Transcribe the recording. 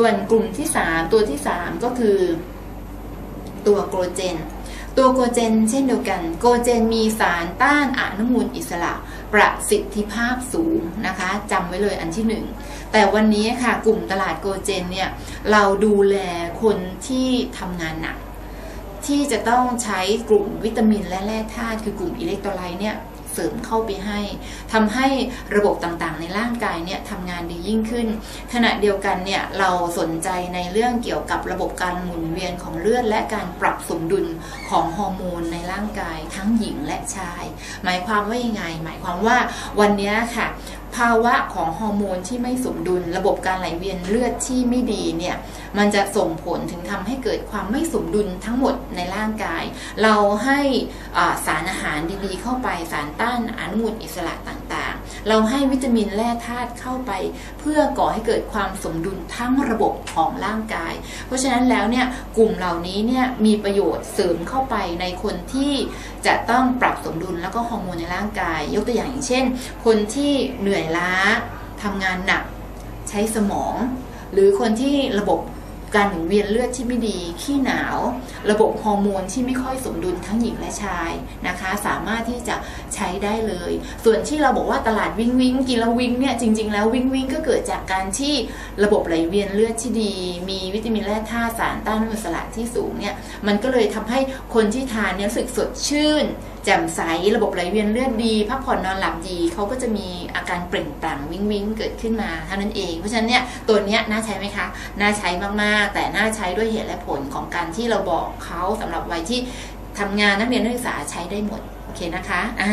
ส่วนกลุ่มที่ 3 ตัวที่ 3 ก็คือ ตัวโกลเจน ตัวโกลเจน เช่นเดียวกัน โกลเจนมีสารต้านอนุมูลอิสระ ประสิทธิภาพสูงนะคะจำไว้เลยอันที่หนึ่งแต่วันนี้ค่ะกลุ่มตลาดโกลเจนเนี่ยเราดูแลคนที่ทำงานหนักที่จะต้องใช้กลุ่มวิตามินและแร่ธาตุคือกลุ่มอิเล็กโทรไลต์เนี่ย ริมเข้าไปให้ทำให้ระบบต่างๆ ในร่างกายเนี่ยทำงานดียิ่งขึ้น ขณะเดียวกันเนี่ยเราสนใจในเรื่องเกี่ยวกับระบบการหมุนเวียนของเลือดและการปรับสมดุลของฮอร์โมนในร่างกายทั้งหญิงและชาย หมายความว่ายังไง หมายความว่าวันนี้ค่ะ ภาวะของฮอร์โมนที่ไม่สมดุล ระบบการไหลเวียนเลือดที่ไม่ดีเนี่ยมันจะส่งผลถึงทำให้เกิดความไม่สมดุลทั้งหมดในร่างกาย เราให้สารอาหารดีๆเข้าไปสารต้านอนุมูลอิสระต่าง เราให้วิตามินแร่ธาตุเข้าไป เพื่อก่อให้เกิดความสมดุลทั้งระบบของร่างกาย เพราะฉะนั้นแล้วเนี่ยกลุ่มเหล่านี้เนี่ยมีประโยชน์เสริมเข้าไปในคนที่จะต้องปรับสมดุลแล้วก็ฮอร์โมนในร่างกาย ยกตัวอย่างอย่างเช่น คนที่เหนื่อยล้าทำงานหนัก ใช้สมอง หรือคนที่ระบบ การหมุนเวียนเลือดที่ไม่ดี ขี้หนาว ระบบฮอร์โมนที่ไม่ค่อยสมดุลทั้งหญิงและชายนะคะ สามารถที่จะใช้ได้เลย ส่วนที่เราบอกว่าตลาดวิ่งวิ่งกินแล้ววิ่งเนี่ยจริง ๆ แล้ววิ่งวิ่งก็เกิดจากการที่ระบบไหลเวียนเลือดที่ดี มีวิตามินแร่ธาตุสารต้านอนุมูลอิสระที่สูงเนี่ยมันก็เลยทำให้คนที่ทานเนี่ยรู้สึกสดชื่นแจ่มใสระบบไหลเวียนเลือดดีพักผ่อนนอนหลับดีเขาก็จะมีอาการเปล่งปลั่งวิงวิงเกิดขึ้นมาเท่านั้นเองเพราะฉะนั้นเนี่ยตัวเนี้ยน่าใช้ไหมคะน่าใช้มากาแต่น่าใช้ด้วยเหตุและผลของการที่เราบอกเขาสำหรับวัยที่ทำงานนักเรียนนักศึกษาใช้ได้หมด โอเคนะคะ อ่า